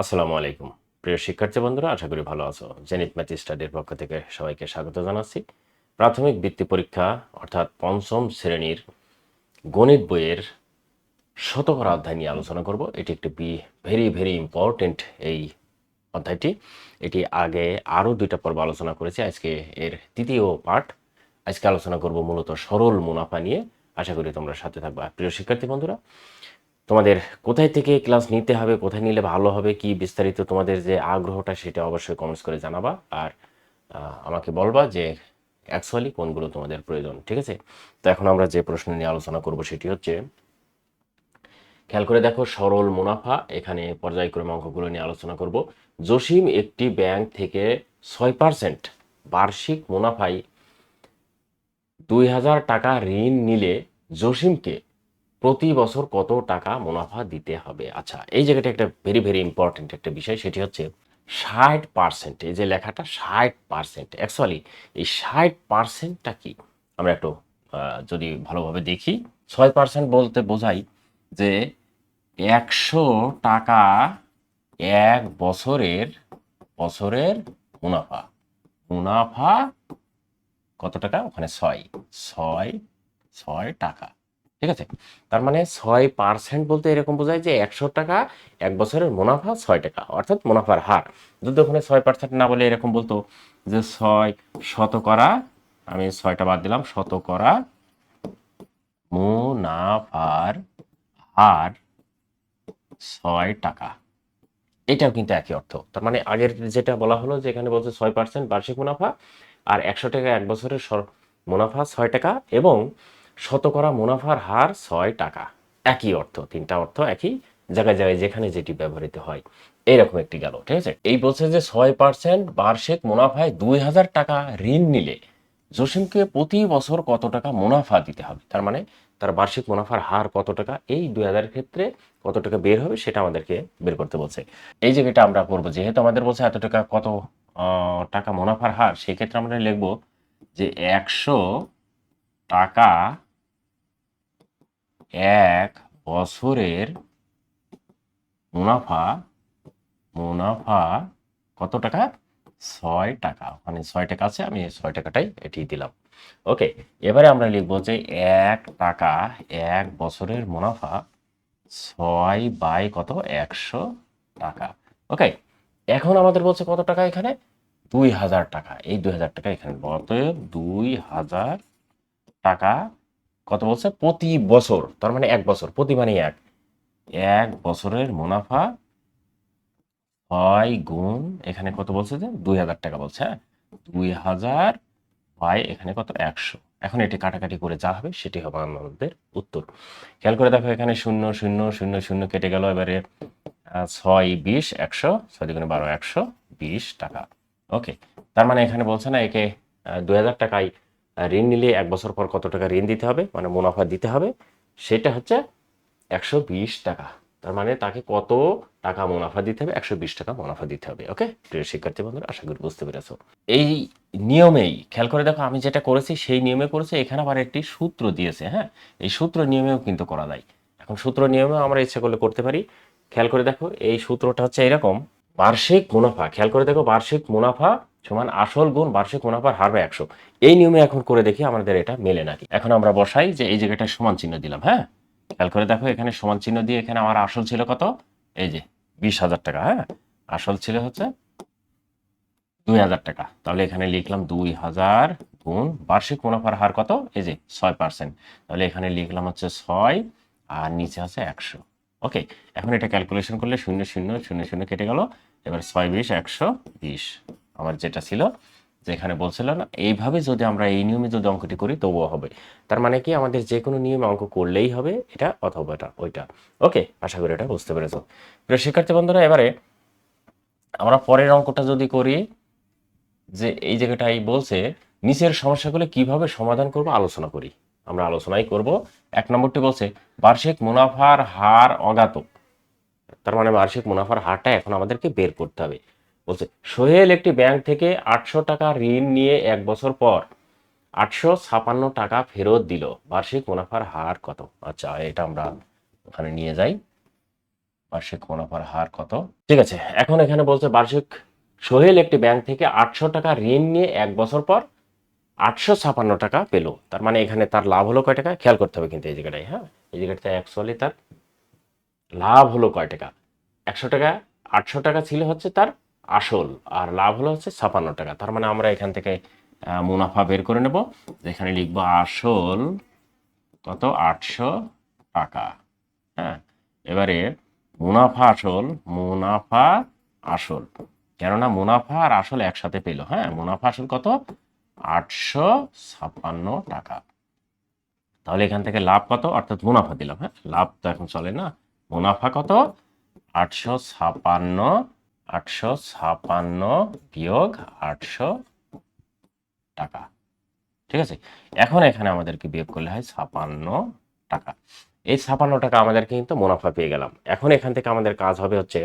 আসসালামু আলাইকুম। প্রিয় শিক্ষার্থী বন্ধুরা, আশা করি ভালো আছো। জেনিত ম্যাথ স্টাডির পক্ষ থেকে সবাইকে স্বাগত জানাচ্ছি। প্রাথমিক বৃত্তি পরীক্ষা, অর্থাৎ পঞ্চম শ্রেণির গণিত বইয়ের শতকরা অধ্যায় নিয়ে আলোচনা করব। এটি একটি বি ভেরি ভেরি ইম্পর্টেন্ট এই অধ্যায়টি। এটি আগে আরও দুইটা পর্ব আলোচনা করেছি। আজকে এর তৃতীয় পার্ট আজকে আলোচনা করব মূলত সরল মুনাফা নিয়ে। আশা করি তোমরা সাথে থাকবা। প্রিয় শিক্ষার্থী বন্ধুরা তোমাদের কোথায় থেকে ক্লাস নিতে হবে, কোথায় নিলে ভালো হবে, কি বিস্তারিত তোমাদের যে আগ্রহটা সেটা অবশ্যই কমেন্টস করে জানাবা। আর আমাকে বলবা যে অ্যাকচুয়ালি কোনগুলো তোমাদের প্রয়োজন, ঠিক আছে? তো এখন আমরা যে প্রশ্ন নিয়ে আলোচনা করব সেটি হচ্ছে, খেয়াল করে দেখো সরল মুনাফা, এখানে পর্যায়ক্রমে অঙ্কগুলো নিয়ে আলোচনা করব। জসিম একটি ব্যাংক থেকে ছয় পার্সেন্ট বার্ষিক মুনাফায় দুই হাজার টাকা ঋণ নিলে জসিমকে প্রতি বছর কত টাকা মুনাফা দিতে হবে? আচ্ছা এই জায়গাটা একটা ভেরি ভেরি ইম্পর্টেন্ট একটা বিষয়, সেটি হচ্ছে ষাট পার্সেন্ট এই যে লেখাটা ষাট পার্সেন্ট অ্যাকচুয়ালি এই ষাট পার্সেন্টটা কি? আমরা একটু যদি ভালোভাবে দেখি, ছয় পার্সেন্ট বলতে বোঝাই যে একশো টাকা এক বছরের বছরের মুনাফা। মুনাফা কত টাকা? ওখানে ছয় ছয় ছয় টাকা। ঠিক আছে? তার মানে ছয় পার্সেন্ট বলতে এরকম বোঝায় যে একশো টাকা এক বছরের মুনাফা ছয় টাকা, অর্থাৎ মুনাফার হার। যদি ওখানে ছয় পার্সেন্ট না বলে এরকম বলতো যে ছয় শতকরা আমি ছয়টা বাদ দিলাম শতকরা মুনাফার হার ছয় টাকা। এটাও কিন্তু একই অর্থ। তার মানে আগের যেটা বলা হলো যে এখানে বলছে ছয় পার্সেন্ট বার্ষিক মুনাফা আর একশো টাকা এক বছরের মুনাফা ছয় টাকা এবং শতকরা মুনাফার হার ছয় টাকা। একই অর্থ, তিনটা অর্থ একই জায়গায় জায়গায় যেখানে যেটি ব্যবহৃত হয়। এইরকম একটি গেল, ঠিক আছে? এই বলছে যে ছয় পার্সেন্ট বার্ষিক মুনাফায় দুই হাজার টাকা ঋণ নিলে জসিমকে প্রতি বছর কত টাকা মুনাফা দিতে হবে? তার মানে তার বার্ষিক মুনাফার হার কত টাকা? এই দুই হাজারের ক্ষেত্রে কত টাকা বের হবে সেটা আমাদেরকে বের করতে বলছে। এই জায়গাটা আমরা করব, যেহেতু আমাদের বলছে এত টাকা কত টাকা মুনাফার হার, সেক্ষেত্রে আমরা লিখব যে একশো টাকা এক বছরের মুনাফা মুনাফা কত টাকা? ছয় টাকা। মানে ছয় টাকা আছে, আমি ছয় টাকাটাই এটি দিলাম। ওকে, এবারে আমরা লিখব যে এক টাকা এক বছরের মুনাফা ছয় বাই কত? একশো টাকা। ওকে, এখন আমাদের বলছে কত টাকা এখানে? দুই হাজার টাকা। এই দুই হাজার টাকা এখানে। অতএব দুই হাজার টাকা কত বলছে? প্রতি বছর, তার মানে এক বছর, প্রতি মানে এক। এক বছরের মুনাফা ছয় গুণ, এখানে কত বলছে যে? দুই হাজার টাকা বলছে হ্যাঁ? দুই হাজার বাই এখানে কত? একশো। এখন এটি কাটাকাটি করে যা হবে, সেটি হবে আমাদের উত্তর। খেয়াল করে দেখো, এখানে শূন্য শূন্য শূন্য শূন্য কেটে গেল এবারে ছয়, বিশ, একশো, ছয় দুগুণে বারো, একশো, বিশ টাকা। ওকে, তার মানে এখানে বলছে না, একে দুই হাজার টাকায় ঋণ নিলে এক বছর পর কত টাকা ঋণ দিতে হবে? মানে মুনাফা দিতে হবে। সেটা হচ্ছে একশো বিশ টাকা। তার মানে তাকে কত টাকা মুনাফা দিতে হবে? একশো বিশ টাকা মুনাফা দিতে হবে, ওকে? প্রিয় শিক্ষার্থী বন্ধুরা, আশা করি বুঝতে পেরেছ। এই নিয়মেই, খেয়াল করে দেখো, আমি যেটা করেছি, সেই নিয়মে করেছি, এখানে আবার একটি সূত্র দিয়েছে হ্যাঁ? এই সূত্র নিয়মেও কিন্তু করা যায়। এখন সূত্র নিয়মেও আমরা ইচ্ছা করলে করতে পারি। খেয়াল করে দেখো, এই সূত্রটা হচ্ছে এরকম, বার্ষিক মুনাফা। খেয়াল করে দেখো, বার্ষিক মুনাফা সমান আসল গুণ বার্ষিক মুনাফার হার বাই একশো। এই নিয়মে এখন করে দেখি আমাদের এটা মেলে নাকি। এখন আমরা বসাই যে এই জায়গাটা সমান চিহ্ন দিলাম হ্যাঁ? খেয়াল করে দেখো এখানে সমান চিহ্ন দিয়ে এখানে আমার আসল ছিল কত? এই যে বিশ হাজার টাকা হ্যাঁ? আসল ছিল হচ্ছে দুই হাজার টাকা। তাহলে এখানে লিখলাম দুই হাজার গুণ বার্ষিক মুনাফার হার কত? এই যে ছয় পার্সেন্ট। তাহলে এখানে লিখলাম হচ্ছে ছয় আর নিচে আছে একশো। ওকে, এখন এটা ক্যালকুলেশন করলে শূন্য শূন্য শূন্য শূন্য কেটে গেল। এবার ছয় বিশ, একশো বিশ। আমার যেটা ছিল, যেখানে বলছিল না, এইভাবে যদি আমরা এই নিয়মে যদি অঙ্কটি করি, তবুও হবে। তার মানে কি, আমাদের যে কোনো নিয়মে অঙ্ক করলেই হবে এটা অথবা এটা ওইটা। ওকে, আশা করি এটা বুঝতে পেরেছ। প্রিয় শিক্ষার্থী বন্ধুরা, এবারে আমরা পরের অঙ্কটা যদি করি, যে এই জায়গাটাই বলছে, নিচের সমস্যাগুলো কীভাবে সমাধান করব আলোচনা করি। আমরা আলোচনাই করব। এক নম্বরটি বলছে, বার্ষিক মুনাফার হার অজ্ঞাত তার মানে বার্ষিক মুনাফার হারটা এখন আমাদেরকে বের করতে হবে। বলছে, সোহেল একটি ব্যাংক থেকে আটশো টাকা ঋণ নিয়ে এক বছর পর আটশো ছাপান্ন টাকা ফেরত দিল। বার্ষিক মুনাফার হার কত? আচ্ছা এটা আমরা ওখানে নিয়ে যাই। বার্ষিক মুনাফার হার কত? ঠিক আছে, এখন এখানে বলছে, বার্ষিক সোহেল একটি ব্যাংক থেকে আটশো টাকা ঋণ নিয়ে এক বছর পর আটশো ছাপান্ন টাকা পেল। তার মানে এখানে তার লাভ হলো কয় টাকা? খেয়াল করতে হবে কিন্তু এই জায়গাটায় হ্যাঁ? এই জায়গাটাতে অ্যাকচুয়ালি তার লাভ হলো কয় টাকা? একশো টাকা, আটশো টাকা ছিল হচ্ছে তার আসল, আর লাভ হলো হচ্ছে ছাপান্ন টাকা। তার মানে আমরা এখান থেকে মুনাফা বের করে নেব। এখানে লিখব আসল কত? আটশো টাকা। হ্যাঁ এবারে মুনাফা আসল মুনাফা আসল। কেননা মুনাফা আর আসল একসাথে পেল। হ্যাঁ মুনাফা আসল কত? আটশো ছাপ্পান্ন টাকা। তাহলে এখান থেকে লাভ কত? অর্থাৎ মুনাফা দিলাম। হ্যাঁ লাভ তো এখন চলে না। মুনাফা কত? আটশো ছাপান্ন আটশো ছাপান্ন বিয়োগ আটশো টাকা। ঠিক আছে? এখন এখানে আমাদেরকে বিয়োগ করলে হয় ছাপান্ন টাকা। এই ছাপান্ন টাকা আমাদেরকে কিন্তু মুনাফা পেয়ে গেলাম। এখন এখান থেকে আমাদের কাজ হবে হচ্ছে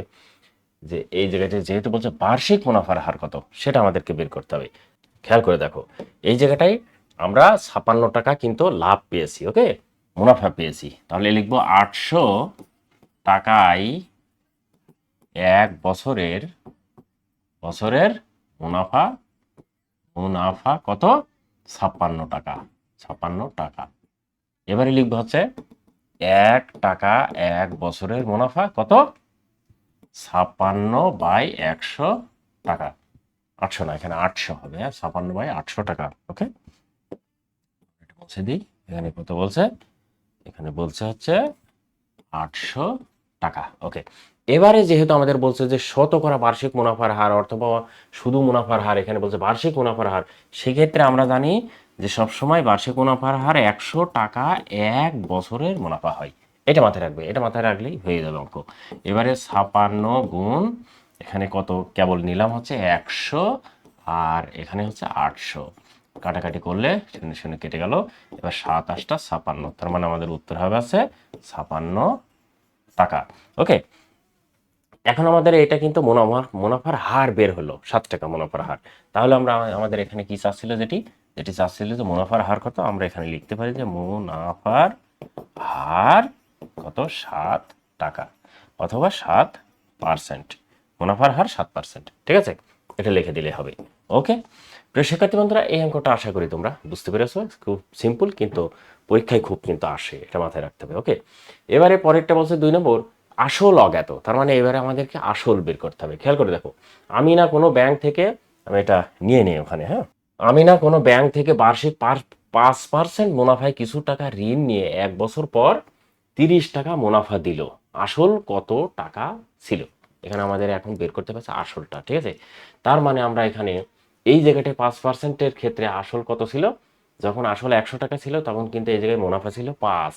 যে এই জায়গাটা যেহেতু বলছে বার্ষিক মুনাফার হার কত, সেটা আমাদেরকে বের করতে হবে। খেয়াল করে দেখো, এই জায়গাটায় আমরা ছাপান্ন টাকা কিন্তু লাভ পেয়েছি, ওকে? মুনাফা পেয়েছি। তাহলে লিখব আটশো টাকায় এক বছরের বছরের মুনাফা মুনাফা কত? ছাপ্পান্ন টাকা ছাপ্পান্ন টাকা। এবারে লিখব হচ্ছে এক টাকা এক বছরের মুনাফা কত? ছাপ্পান্ন বাই একশো টাকা। আটশো না, এখানে আটশো হবে হ্যাঁ? ছাপান্ন বাই আটশো টাকা, ওকে? মুছে দিই এখানে কত বলছে? এখানে বলছে হচ্ছে আটশো টাকা, ওকে? এবারে যেহেতু আমাদের বলছে যে শতকরা বার্ষিক মুনাফার হার অথবা শুধু মুনাফার হার, এখানে বলছে বার্ষিক মুনাফার হার, সেক্ষেত্রে আমরা জানি যে সবসময় বার্ষিক মুনাফার হার একশো টাকা এক বছরের মুনাফা হয়। এটা মাথায় রাখবে, এটা মাথায় রাখলেই হয়ে যাবে অঙ্ক। এবারে ছাপান্ন গুণ, এখানে কত কেবল নিলাম হচ্ছে একশো, আর এখানে হচ্ছে আটশো। কাটাকাটি করলে শূন্য শূন্য কেটে গেল। এবার সাত আটটা ছাপান্ন, তার মানে আমাদের উত্তর হবে আছে ছাপান্ন টাকা। ওকে এখন আমাদের এটা কিন্তু মুনাফা, মুনাফার হার বের হলো, সাত টাকা মুনাফার হার। তাহলে আমরা আমাদের এখানে কি চাচ্ছিল যেটি? যেটি চাচ্ছিল যে মুনাফার হার কত? আমরা এখানে লিখতে পারি যে মুনাফার হার কত? সাত টাকা অথবা সাত পার্সেন্ট। মুনাফার হার সাত পার্সেন্ট, ঠিক আছে? এটা লিখে দিলে হবে। ওকে? প্রিয় শিক্ষার্থী বন্ধুরা, এই অঙ্কটা আশা করি তোমরা বুঝতে পেরেছ। খুব সিম্পল, কিন্তু পরীক্ষায় খুব কিন্তু আসে, এটা মাথায় রাখতে হবে, ওকে? এবারে পরেরটা বলছে দুই নম্বর। আসল অজ্ঞাত। তার মানে এবারে আমাদেরকে আসল বের করতে হবে। খেয়াল করে দেখো আমি না কোনো ব্যাংক থেকে, আমি এটা নিয়ে নিই ওখানে হ্যাঁ? আমি না কোনো ব্যাংক থেকে বার্ষিক পাঁচ পার্সেন্ট মুনাফায় কিছু টাকা ঋণ নিয়ে এক বছর পর তিরিশ টাকা মুনাফা দিল। আসল কত টাকা ছিল? এখানে আমাদের এখন বের করতে পারছে আসলটা, ঠিক আছে? তার মানে আমরা এখানে এই জায়গাটায় পাঁচ পার্সেন্টের ক্ষেত্রে আসল কত ছিল? যখন আসল একশো টাকা ছিল, তখন কিন্তু এই জায়গায় মুনাফা ছিল পাঁচ।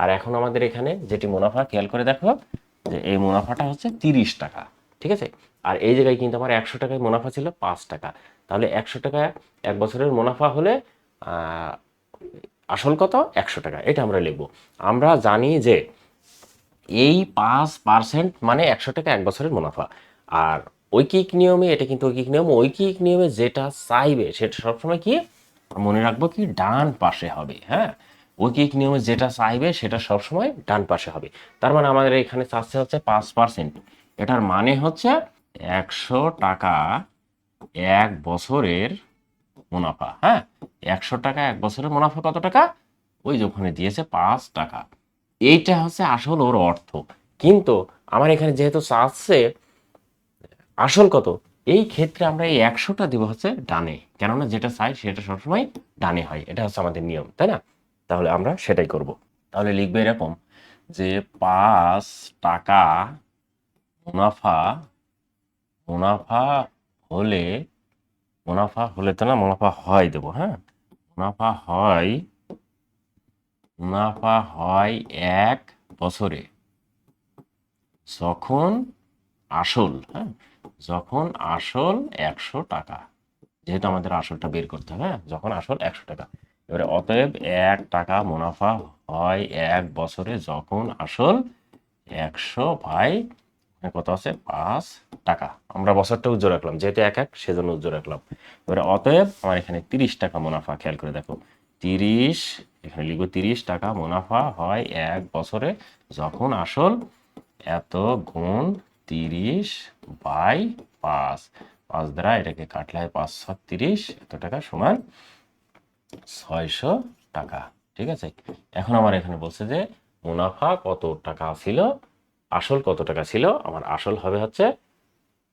আর এখন আমাদের এখানে যেটি মুনাফা, খেয়াল করে দেখো যে এই মুনাফাটা হচ্ছে তিরিশ টাকা, ঠিক আছে? আর এই জায়গায় কিন্তু আমার একশো টাকায় মুনাফা ছিল পাঁচ টাকা। তাহলে একশো টাকা এক বছরের মুনাফা হলে আসল কত? একশো টাকা, এটা আমরা লিখব। আমরা জানি যে এই পাঁচ পার্সেন্ট মানে একশো টাকা এক বছরের মুনাফা। আর ঐকিক নিয়মে, এটা কিন্তু ঐকিক নিয়ম, ঐকিক নিয়মে যেটা চাইবে, সেটা সবসময় কি? মনে রাখব কি? ডান পাশে হবে হ্যাঁ? ঐকিক নিয়মে যেটা চাইবে সেটা সবসময় ডান পাশে হবে। তার মানে আমাদের এখানে চাচ্ছে হচ্ছে পাঁচ পার্সেন্ট এটার মানে হচ্ছে একশো টাকা এক বছরের মুনাফা হ্যাঁ? একশো টাকা এক বছরের মুনাফা কত টাকা? ওই ওখানে দিয়েছে পাঁচ টাকা। এইটা হচ্ছে আসল ওর অর্থ। কিন্তু আমার এখানে যেহেতু চাচ্ছে, আসল কত? এই ক্ষেত্রে আমরা এই একশোটা দিব হচ্ছে ডানে। কেননা যেটা চাই সেটা সবসময় ডানে হয়। এটা হচ্ছে আমাদের নিয়ম, তাই না? তাহলে আমরা সেটাই করব। তাহলে লিখবে এরকম যে পাঁচ টাকা মুনাফা মুনাফা হলে মুনাফা হলে তো না, মুনাফা হয় দেবো হ্যাঁ? মুনাফা হয় মুনাফা হয় এক বছরে। যখন আসল হ্যাঁ? যখন আসল একশো টাকা, যেহেতু আমাদের আসলটা বের করতে হবে হ্যাঁ? যখন আসল একশো টাকা। এবারে অতএব এক টাকা মুনাফা হয় এক বছরে যখন আসল একশো ভাই কত আছে? পাঁচ টাকা। আমরা বছরটা উজ্জ্বল রাখলাম, যেহেতু এক এক, সেজন্য উজ্জ্বল রাখলাম। এবারে অতএব আমার এখানে তিরিশ টাকা মুনাফা, খেয়াল করে দেখো। তিরিশ, এখানে লিখব তিরিশ টাকা মুনাফা হয় এক বছরে যখন আসল এত গুণ তিরিশ বাই পাঁচ। পাঁচ দ্বারা এটাকে কাটলে হয় পাঁচ সাত তিরিশ এত টাকা সমান ছয়শো টাকা, ঠিক আছে? এখন আমার এখানে বলছে যে মুনাফা কত টাকা ছিল, আসল কত টাকা ছিল? আমার আসল হবে হচ্ছে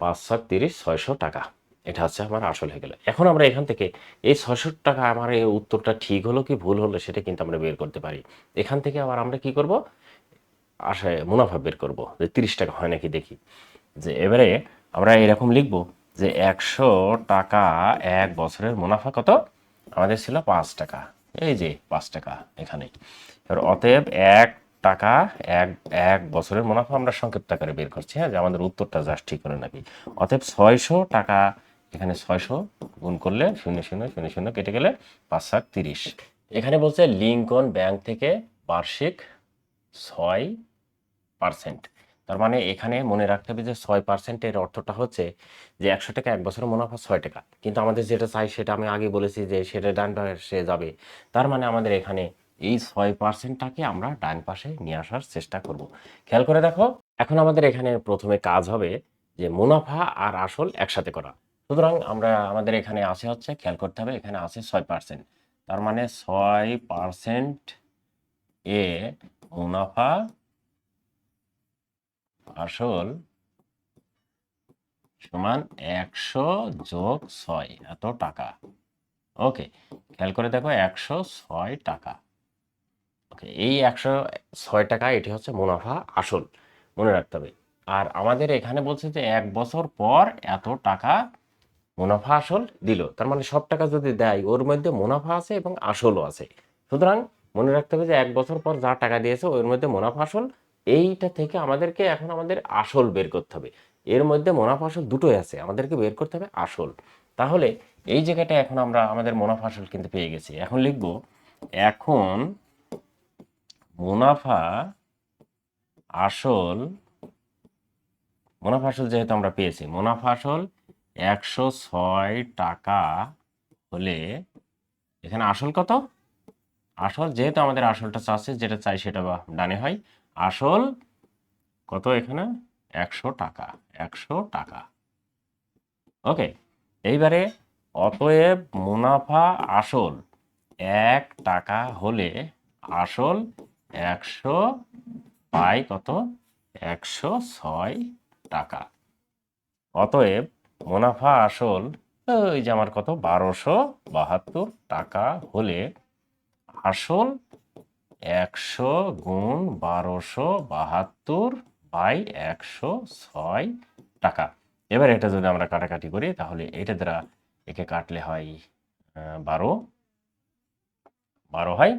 পাঁচ সাত তিরিশ ছয়শো টাকা। এটা হচ্ছে আমার আসল হয়ে গেল। এখন আমরা এখান থেকে এই ছয়শো টাকা আমার এই উত্তরটা ঠিক হলো কি ভুল হলো সেটা কিন্তু আমরা বের করতে পারি। এখান থেকে আবার আমরা কি করব? আশায় মুনাফা বের করব। যে তিরিশ টাকা হয় নাকি দেখি। যে এবারে আমরা এরকম লিখব যে একশো টাকা এক বছরের মুনাফা কত? আমাদের ছিল পাঁচ টাকা। এই যে পাঁচ টাকা এখানে। এবার অতএব এক টাকা, এক এক বছরের মুনাফা আমরা সংক্ষিপ্ত আকারে বের করছি হ্যাঁ? যে আমাদের উত্তরটা জাস্ট ঠিক করে নাকি। অতএব ছয়শো টাকা এখানে ছয়শো গুণ করলে শূন্য শূন্য শূন্য শূন্য কেটে গেলে পাঁচ সাত তিরিশ। এখানে বলছে লিঙ্কন ব্যাংক থেকে বার্ষিক ছয় পার্সেন্ট তার মানে এখানে মনে রাখতে হবে যে ছয় পার্সেন্টের অর্থটা হচ্ছে যে একশো টাকা এক বছরের মুনাফা ছয় টাকা। কিন্তু আমাদের যেটা চাই সেটা আমি আগে বলেছি যে সেটা ডান পাশে যাবে। তার মানে আমাদের এখানে এই ছয় পার্সেন্টটাকে আমরা ডান পাশে নিয়ে আসার চেষ্টা করব। খেয়াল করে দেখো, এখন আমাদের এখানে প্রথমে কাজ হবে যে মুনাফা আর আসল একসাথে করা। সুতরাং আমরা আমাদের এখানে আসে হচ্ছে, খেয়াল করতে হবে, এখানে আছে ছয় পার্সেন্ট তার মানে ছয় পার্সেন্ট এ মুনাফা আসল সমান একশো যোগ ছয়, এত টাকা। ওকে, খেয়াল করে দেখো একশো ছয় টাকা। ওকে, এই একশো ছয় টাকা, এটি হচ্ছে মুনাফা আসল, মনে রাখতে হবে। আর আমাদের এখানে বলছে যে এক বছর পর এত টাকা মুনাফা আসল দিল। তার মানে সব টাকা যদি দেয়, ওর মধ্যে মুনাফা আছে এবং আসলও আছে। সুতরাং মনে রাখতে হবে যে এক বছর পর যা টাকা দিয়েছে, ওর মধ্যে মুনাফা আসল এইটা থেকে আমাদেরকে এখন আমাদের আসল বের করতে হবে। এর মধ্যে মুনাফা আসল দুটোই আছে, আমাদেরকে বের করতে হবে আসল। তাহলে এই জায়গাটা এখন আমরা আমাদের মুনাফা আসল কিন্তু পেয়ে গেছি। এখন লিখব, এখন মুনাফা আসল মুনাফা আসল যেহেতু আমরা পেয়েছি, মুনাফা আসল একশো ছয় টাকা হলে এখানে আসল কত? আসল যেহেতু আমাদের আসলটা চাচ্ছে, যেটা চাই সেটা বা ডানে হয়। আসল কত এখানে? একশো টাকা একশো টাকা। ওকে, এইবারে অতএব মুনাফা আসল এক টাকা হলে আসল একশো পাই কত? একশো ছয় টাকা। অতএব মুনাফা আসল ওই যে আমার কত? বারোশো বাহাত্তর টাকা হলে আসল একশো গুণ বারোশো বাহাত্তর বাই একশো ছয় টাকা। এবার এটা যদি আমরা কাটাকাটি করি, তাহলে এটা দ্বারা একে কাটলে হয় বারো। বারো হয়,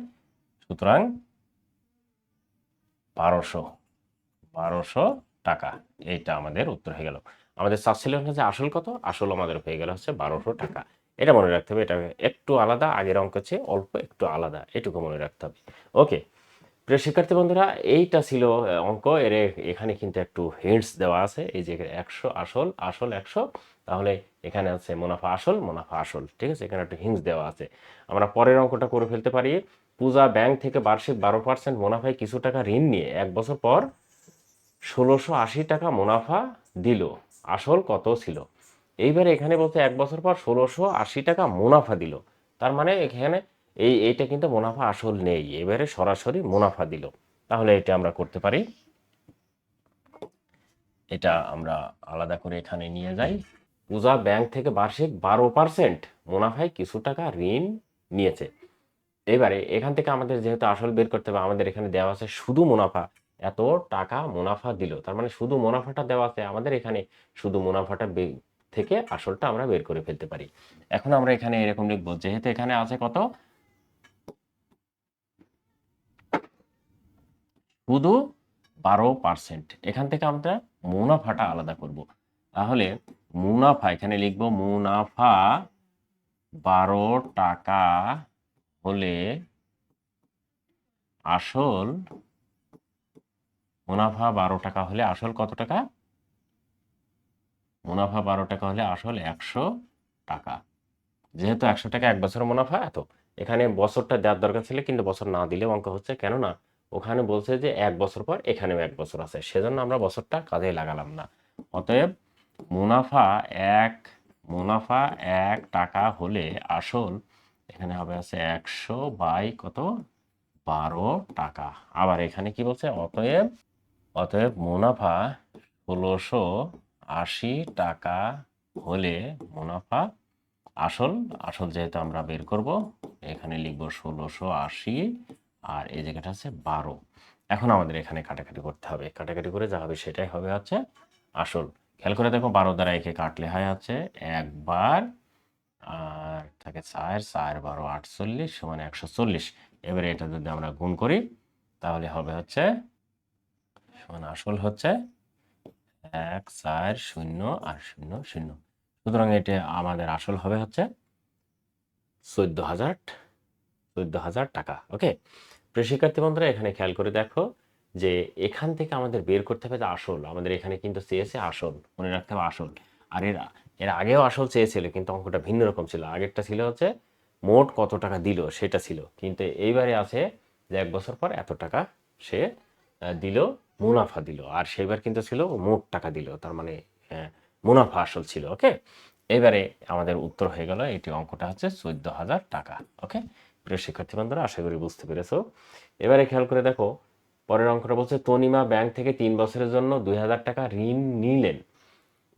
সুতরাং বারোশো বারোশো টাকা। এইটা আমাদের উত্তর হয়ে গেল। আমাদের চাচ্ছিল যে আসল কত? আসল আমাদের হয়ে গেল হচ্ছে বারোশো টাকা। এটা মনে রাখতে হবে, এটা একটু আলাদা, আগের অঙ্ক চেয়ে অল্প একটু আলাদা, এটুকু মনে রাখতে হবে। ওকে প্রিয় শিক্ষার্থী বন্ধুরা, এইটা ছিল অঙ্ক। এর এখানে কিন্তু একটু হিন্টস দেওয়া আছে। এই যে একশো আসল আসল একশো। তাহলে এখানে আছে মুনাফা আসল মুনাফা আসল, ঠিক আছে? এখানে একটু হিন্টস দেওয়া আছে। আমরা পরের অঙ্কটা করে ফেলতে পারি। পূজা ব্যাংক থেকে বার্ষিক বারো পার্সেন্ট মুনাফায় কিছু টাকা ঋণ নিয়ে এক বছর পর ষোলোশো আশি টাকা মুনাফা দিল। আসল কত ছিল? এইবারে এখানে বলতে এক বছর পর ষোলোশো আশি টাকা মুনাফা দিল। তার মানে এখানে এই, এইটা কিন্তু মুনাফা আসল নেই। এবারে সরাসরি মুনাফা দিল। তাহলে এটা আমরা করতে পারি। এটা আমরা আলাদা করে এখানে নিয়ে যাই। পূজা ব্যাংক থেকে বার্ষিক বারো পার্সেন্ট মুনাফায় কিছু টাকা ঋণ নিয়েছে। এবারে এখান থেকে আমাদের যেহেতু আসল বের করতে হবে, আমাদের এখানে দেওয়া আছে শুধু মুনাফা। এত টাকা মুনাফা দিল। তার মানে শুধু মুনাফাটা দেওয়া আছে, আমাদের এখানে শুধু মুনাফাটা থেকে আসলটা আমরা বের করে ফেলতে পারি। এখন আমরা এখানে এরকম লিখব, যেহেতু এখানে আছে কত? শুধু বারো পার্সেন্ট। এখান থেকে আমরা মুনাফাটা আলাদা করব। তাহলে মুনাফা, এখানে লিখব মুনাফা বারো টাকা হলে আসল মুনাফা বারো টাকা হলে আসল কত টাকা? মুনাফা বারো টাকা হলে আসল একশো টাকা। যেহেতু একশো টাকা এক বছরের মুনাফা এত এখানে বছরটা দেওয়ার দরকার ছিল, কিন্তু বছর না দিলেও অঙ্ক হচ্ছে। কেননা ওখানে বলছে যে এক বছর পর এখানেও এক বছর আছে, সেজন্য আমরা বছরটা কাজে লাগালাম না। অতএব মুনাফা এক মুনাফা এক টাকা হলে আসল এখানে হবে আছে একশো বাই কত? বারো টাকা। আবার এখানে কি বলছে? অতএব অতএব মুনাফা ষোলোশো আশি টাকা হলে মুনাফা। আসল আসল যেহেতু আমরা বের করব, এখানে লিখব ষোলোশো আশি, আর এই জায়গাটা আছে বারো। এখন আমাদের এখানে কাটাকাটি করতে হবে। কাটাকাটি করে যা হবে সেটাই হবে হচ্ছে আসল। খেয়াল করে দেখো বারো দ্বারা একে কাটলে হয় হচ্ছে একবার, আর থাকে চার চার বারো আটচল্লিশ সমান একশো চল্লিশ। এবারে এটা যদি আমরা গুণ করি, তাহলে হবে হচ্ছে, সমান আসল হচ্ছে এক চার শূন্য আর শূন্য শূন্য। সুতরাং এটা আমাদের আসল হবে হচ্ছে চোদ্দ হাজার চোদ্দ হাজার টাকা, ওকে? প্রিয় শিক্ষার্থী বন্ধুরা, এখানে খেয়াল করে দেখো যে এখান থেকে আমাদের বের করতে হবে যে আসল। আমাদের এখানে কিন্তু চেয়েছে আসল, মনে রাখতে হবে আসল। আর এর এর আগেও আসল চেয়েছিল, কিন্তু অঙ্কটা ভিন্ন রকম ছিল। আগেরটা ছিল হচ্ছে মোট কত টাকা দিল, সেটা ছিল। কিন্তু এইবারে আছে যে এক বছর পর এত টাকা সে দিল মুনাফা দিল। আর সেইবার কিন্তু ছিল মোট টাকা দিল। তার মানে মুনাফা আসল ছিল, ওকে? এবারে আমাদের উত্তর হয়ে গেল, এটি অঙ্কটা হচ্ছে চোদ্দ হাজার টাকা, ওকে? প্রিয় শিক্ষার্থী বন্ধুরা, আশা করি বুঝতে পেরেছ। এবারে খেয়াল করে দেখো, পরের অঙ্কটা বলছে, তনিমা ব্যাংক থেকে তিন বছরের জন্য দুই হাজার টাকা ঋণ নিলেন।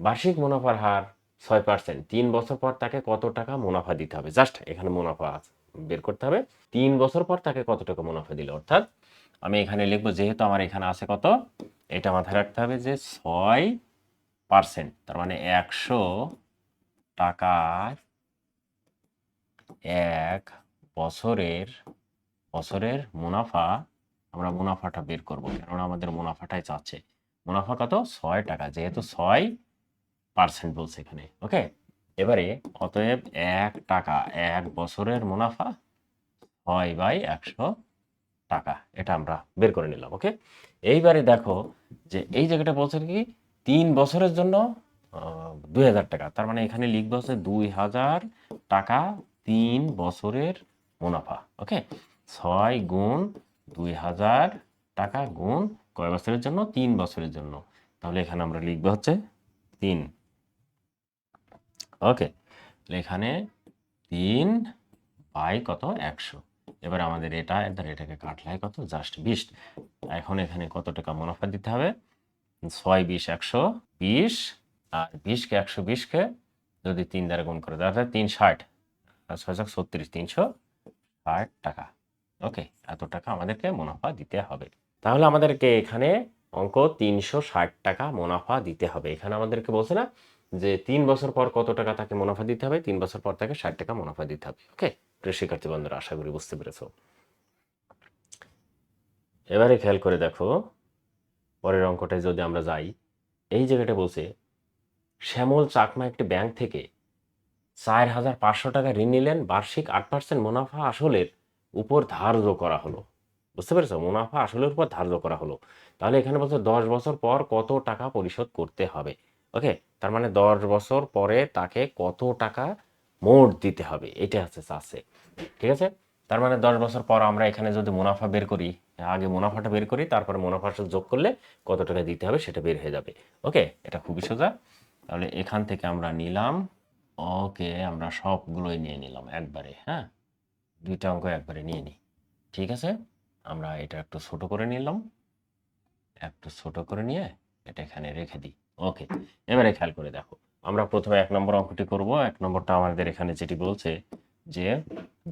বার্ষিক মুনাফার হার ছয় পার্সেন্ট। তিন বছর পর তাকে কত টাকা মুনাফা দিতে হবে? জাস্ট এখানে মুনাফা বের করতে হবে। তিন বছর পর তাকে কত টাকা মুনাফা দিল? অর্থাৎ আমি এখানে লিখব যেহেতু আমার এখানে আছে কত? এটা মাথায় রাখতে হবে যে ছয় পার্সেন্ট, তার মানে একশো টাকার এক বছরের বছরের মুনাফা, আমরা মুনাফাটা বের করব কেননা আমাদের মুনাফাটাই চাচ্ছে। মুনাফা কত? ছয় টাকা, যেহেতু ছয় পার্সেন্ট বলছে এখানে ওকে এবারে অতএব এক টাকা, এক বছরের মুনাফা, ছয় বাই একশো টাকা, এটা আমরা বের করে নিলাম ওকে এইবারে দেখো যে এই জায়গাটা বলছে কি, তিন বছরের জন্য দুই হাজার টাকা। তার মানে এখানে লিখবে হচ্ছে দুই হাজার টাকা তিন বছরের মুনাফা ওকে ছয় গুণ দুই হাজার টাকা গুণ কয় বছরের জন্য? তিন বছরের জন্য। তাহলে এখানে আমরা লিখব হচ্ছে তিন। ওকে এখানে তিন বাই কত? একশো। এবার আমাদের এটা, এবার এটাকে কাটলে কত? জাস্ট বিশ। এখন এখানে কত টাকা মুনাফা দিতে হবে? ছয় বিশ একশো বিশ। আর বিশকে একশো বিশকে যদি তিন দ্বারা গুণ করে দেওয়া তিন ষাট। ছয় ছত্রিশ, তিনশো ষাট টাকা। ওকে, এত টাকা আমাদেরকে মুনাফা দিতে হবে। তাহলে আমাদেরকে এখানে অঙ্ক তিনশো ষাট টাকা মুনাফা দিতে হবে। এখানে আমাদেরকে বলছে না যে তিন বছর পর কত টাকা তাকে মুনাফা দিতে হবে? তিন বছর পর তাকে ষাট টাকা মুনাফা দিতে হবে। ওকে শিক্ষার্থী বন্ধুরা, আশা করি বুঝতে পেরেছ। এবারে খেয়াল করে দেখো, পরের অঙ্কটায় যদি আমরা যাই, এই জায়গাটা বলছে, শ্যামল চাকমা একটি ব্যাংক থেকে চার হাজার পাঁচশো টাকা ঋণ নিলেন, বার্ষিক আট পার্সেন্ট মুনাফা আসলের উপর ধার্য করা হলো। বুঝতে পেরেছ? মুনাফা আসলের উপর ধার্য করা হলো। তাহলে এখানে বলছে দশ বছর পর কত টাকা পরিশোধ করতে হবে? ওকে তার মানে দশ বছর পরে তাকে কত টাকা মোট দিতে হবে এটা হচ্ছে চাষে ঠিক আছে? তার মানে দশ বছর পর আমরা এখানে যদি মুনাফা বের করি, আগে মুনাফাটা বের করি, তারপরে মুনাফার সাথে যোগ করলে কত টাকা দিতে হবে সেটা বের হয়ে যাবে, ওকে? এটা খুবই সোজা। তাহলে এখান থেকে আমরা নিলাম, ওকে, আমরা সবগুলোই নিয়ে নিলাম একবারে হ্যাঁ? দুইটা অঙ্ক একবারে নিয়ে নিই ঠিক আছে? আমরা এটা একটু ছোট করে নিলাম, একটু ছোট করে নিয়ে এটা এখানে রেখে দিই, ওকে? এবারে খেয়াল করে দেখো। আমরা প্রথমে এক নম্বর অঙ্কটি করব। এক নম্বরটা আমাদের এখানে যেটি বলছে যে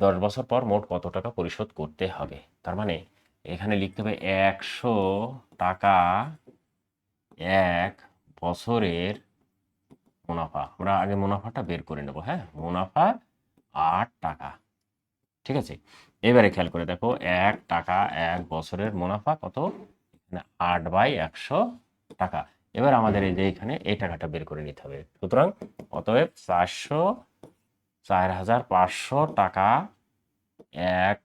দশ বছর পর মোট কত টাকা পরিশোধ করতে হবে? তার মানে এখানে লিখতে হবে একশো টাকা এক বছরের মুনাফা। আমরা আগে মুনাফাটা বের করে নেব হ্যাঁ? মুনাফা আট টাকা। ঠিক আছে? এবারে খেয়াল করে দেখো, এক টাকা এক বছরের মুনাফা কত? আট বাই একশো টাকা। এবার আমাদের এই যে এখানে এই টাকাটা বের করে নিতে হবে। সুতরাং অতএব চারশো, চার হাজার পাঁচশো টাকা এক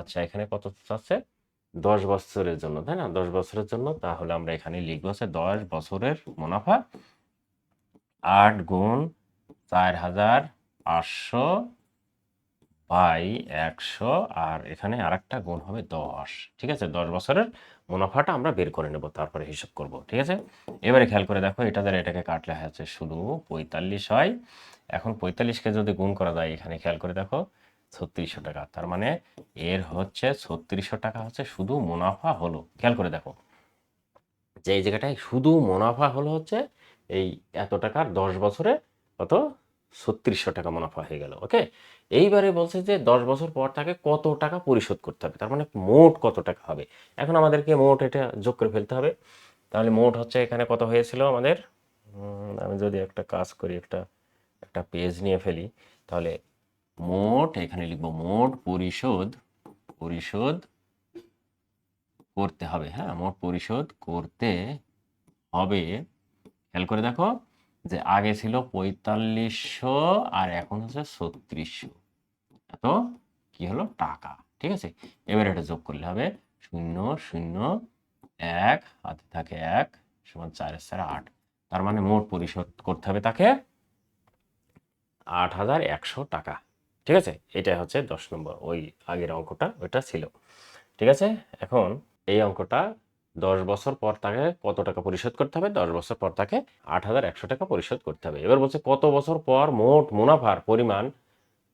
আচ্ছা এখানে কত আছে দশ বছরের জন্য, তাই না? দশ বছরের জন্য, তাহলে আমরা এখানে লিখব হচ্ছে দশ বছরের মুনাফা আট গুণ চার হাজার পাঁচশো বাই একশো আর এখানে আরেকটা গুণ হবে দশ। ঠিক আছে? দশ বছরের মুনাফাটা আমরা বের করে নেব, তারপরে হিসাব করব। ঠিক আছে? এবারে খেয়াল করে দেখো, এটা দ্বারা এটাকে কাটলে হচ্ছে শুধু পঁয়তাল্লিশ হয়। এখন পঁয়তাল্লিশকে যদি গুণ করা যায়, এখানে খেয়াল করে দেখো, ছত্রিশশো টাকা। তার মানে এর হচ্ছে ছত্রিশশো টাকা হচ্ছে শুধু মুনাফা হলো। খেয়াল করে দেখো যে এই জায়গাটায় শুধু মুনাফা হলো হচ্ছে, এই এত টাকার দশ বছরে কত? ছত্রিশশো টাকা মুনাফা হয়ে গেল। ওকে? এইবারে বলছে যে দশ বছর পর তাকে কত টাকা পরিশোধ করতে হবে? তার মানে মোট কত টাকা হবে? এখন আমাদেরকে মোট এটা যোগ করে ফেলতে হবে। তাহলে মোট হচ্ছে এখানে কত হয়েছিল আমাদের? আমি যদি একটা কাজ করি, একটা একটা পেজ নিয়ে ফেলি, তাহলে মোট, এখানে লিখব মোট পরিশোধ পরিশোধ করতে হবে হ্যাঁ? মোট পরিশোধ করতে হবে। খেয়াল করে দেখো যে আগে ছিল পঁয়তাল্লিশশো আর এখন হচ্ছে ছত্রিশশো। এত কি হলো? টাকা। ঠিক আছে? এবার এটা যোগ করলে হবে শূন্য শূন্য, এক, হাতে থাকে এক, সমান চার চার আট। তার মানে মোট পরিশোধ করতে হবে তাকে আট হাজার একশো টাকা। ঠিক আছে? এটা হচ্ছে দশ নম্বর। ওই আগের অঙ্কটা, ওইটা ছিল। ঠিক আছে? এখন এই অঙ্কটা দশ বছর পর তাকে কত টাকা পরিশোধ করতে হবে? দশ বছর পর তাকে আট হাজার একশো টাকা পরিশোধ করতে হবে। এবার বলছে কত বছর পর মোট মুনাফার পরিমাণ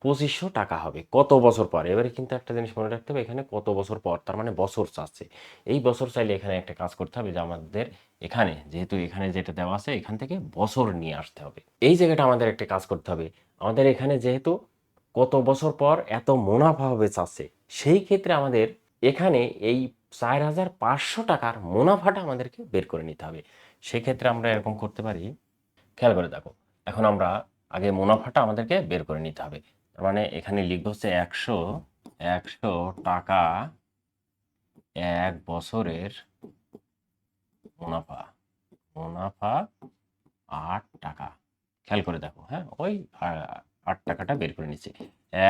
পঁচিশশো টাকা হবে। কত বছর পর? এবারে কিন্তু একটা জিনিস মনে রাখতে হবে, এখানে কত বছর পর? তার মানে বছর চাচ্ছে। এই বছর চাইলে এখানে একটা কাজ করতে হবে যে আমাদের এখানে, যেহেতু এখানে যেটা দেওয়া আছে, এখান থেকে বছর নিয়ে আসতে হবে। এই জায়গাটা আমাদের একটা কাজ করতে হবে। আমাদের এখানে যেহেতু কত বছর পর এত মুনাফা হবে চাচ্ছে, সেই ক্ষেত্রে আমাদের এখানে এই চার হাজার পাঁচশো টাকার মুনাফাটা আমাদেরকে বের করে নিতে হবে। সেক্ষেত্রে আমরা এরকম করতে পারি, খেয়াল করে দেখো। এখন আমরা আগে মুনাফাটা আমাদেরকে বের করে নিতে হবে। তার মানে এখানে লিখব হচ্ছে একশো একশো টাকা এক বছরের মুনাফা মুনাফা আট টাকা। খেয়াল করে দেখো হ্যাঁ ওই আট টাকাটা বের করে নিচ্ছি।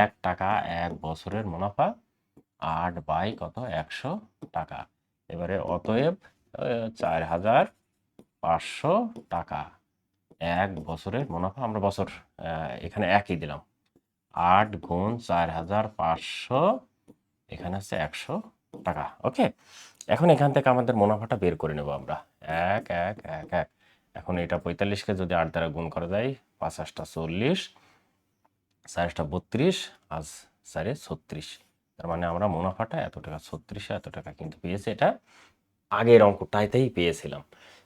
এক টাকা এক বছরের মুনাফা আট বাই কত? একশো টাকা। এবারে অতএব চার হাজার পাঁচশো টাকা। এক বছরের মুনাফা, আমরা বছর এখানে একই দিলাম। আট গুণ চার হাজার পাঁচশো, এখানে হচ্ছে একশো টাকা। ওকে? এখন এখান থেকে আমাদের মুনাফাটা বের করে নেব আমরা। এক এক এক এক। এখন এটা পঁয়তাল্লিশকে যদি আট দ্বারা গুণ করা যায় পাঁচ আটটা চল্লিশ চারটা বত্রিশ, আজ চারে ছত্রিশ। তার মানে আমরা মুনাফাটা এত টাকা, ছত্রিশে এত টাকা কিন্তু পেয়েছি এটা আগের অঙ্কটাইতেই পেয়েছিলাম।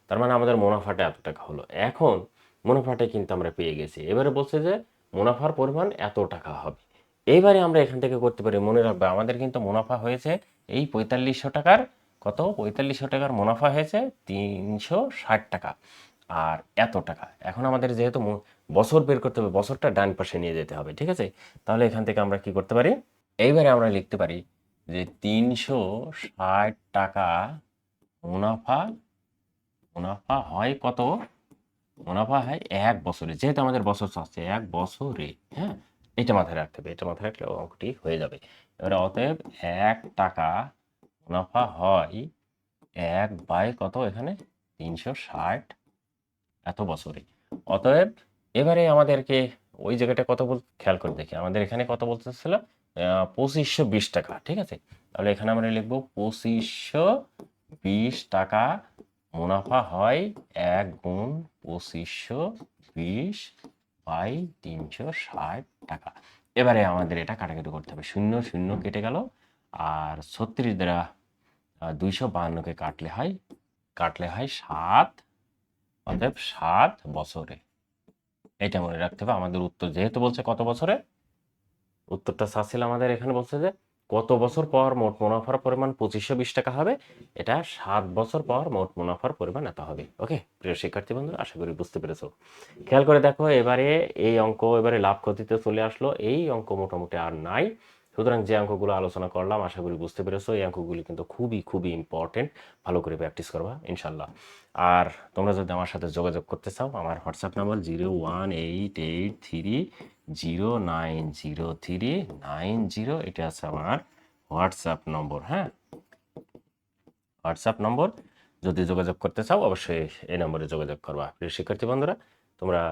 তার মানে আমাদের মুনাফাটা এত টাকা হলো। এখন মুনাফাটা কিন্তু আমরা পেয়ে গেছি। এবারে বলছে যে মুনাফার পরিমাণ এত টাকা হবে। এইবারে আমরা এখান থেকে করতে পারি, মনে রাখবে, আমাদের কিন্তু মুনাফা হয়েছে এই পঁয়তাল্লিশশো টাকার কত? পঁয়তাল্লিশশো টাকার মুনাফা হয়েছে তিনশো ষাট টাকা। আর এত টাকা। এখন আমাদের যেহেতু বছর বের করতে হবে, বছরটা ডান পাশে নিয়ে যেতে হবে, ঠিক আছে? তাহলে এখান থেকে আমরা কি করতে পারি? এইবারে আমরা লিখতে পারি যে তিনশো ষাট টাকা মুনাফা মুনাফা হয় কত? মুনাফা হয় এক বছরে। যেহেতু আমাদের বছর চাচ্ছে এক বছরে হ্যাঁ এটা মাথায় রাখতে হবে, এটা মাথায় রাখলে অঙ্কটি হয়ে যাবে। এবারে অতএব এক টাকা মুনাফা হয় এক বাই কত এখানে? তিনশো ষাট এত বছরে। অতএব এবারে আমাদেরকে ওই জায়গাটা কত বল, খেয়াল করে দেখি। আমাদের এখানে কত বলতেছিল? পঁচিশশো বিশ টাকা, ঠিক আছে? তাহলে এখানে আমরা লিখব পঁচিশশো বিশ টাকা মুনাফা হয় এক গুণ পঁচিশশো বিশ বাই তিনশো ষাট টাকা। এবারে আমাদের এটা কাটাকাটি করতে হবে। শূন্য শূন্য কেটে গেল। আর ছত্রিশ দ্বারা দুইশো বাহান্নকে কাটলে হয় কাটলে হয় সাত, অতএব সাত বছরে। এটা মনে রাখতে হবে। আমাদের উত্তর যেহেতু বলছে কত বছরে? উত্তরটা চাচ্ছিল আমাদের এখানে বলছে যে কত বছর পর মোট মুনাফার পরিমাণ পঁচিশশো বিশ টাকা হবে? এটা সাত বছর পর মোট মুনাফার পরিমাণ এত হবে। ওকে? প্রিয় শিক্ষার্থী বন্ধু আশা করি বুঝতে পেরেছ। খেয়াল করে দেখো, এবারে এই অঙ্ক, এবারে লাভ ক্ষতিতে চলে আসলো। এই অঙ্ক মোটামুটি আর নাই। সুতরাং যে অঙ্কগুলো আলোচনা করলাম, আশা করি বুঝতে পেরেছ। এই অঙ্কগুলি কিন্তু খুবই খুবই ইম্পর্টেন্ট ভালো করে প্র্যাকটিস করবা ইনশাল্লাহ আর তোমরা যদি আমার সাথে যোগাযোগ করতে চাও, আমার WhatsApp number zero one eight eight three zero nine zero three nine zero, এটা আছে আমার হোয়াটসঅ্যাপ নম্বর হ্যাঁ? হোয়াটসঅ্যাপ নম্বর, যদি যোগাযোগ করতে চাও, অবশ্যই এই নম্বরে যোগাযোগ করবা। প্রিয় শিক্ষার্থী বন্ধুরা, তোমরা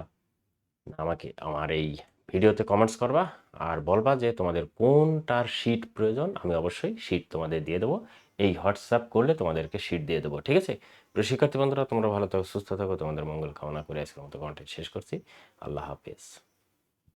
আমাকে, আমার এই ভিডিওতে কমেন্টস করবা আর বলবা যে তোমাদের কোনটার শিট প্রয়োজন, আমি অবশ্যই শিট তোমাদের দিয়ে দেবো। এই হোয়াটসঅ্যাপ করলে তোমাদেরকে শিট দিয়ে দেবো, ঠিক আছে? প্রিয় শিক্ষার্থী বন্ধুরা, তোমরা ভালো থাকো, সুস্থ থাকো, তোমাদের মঙ্গল কামনা করে আজকের মতো কন্টেন্ট শেষ করছি। আল্লাহ হাফেজ।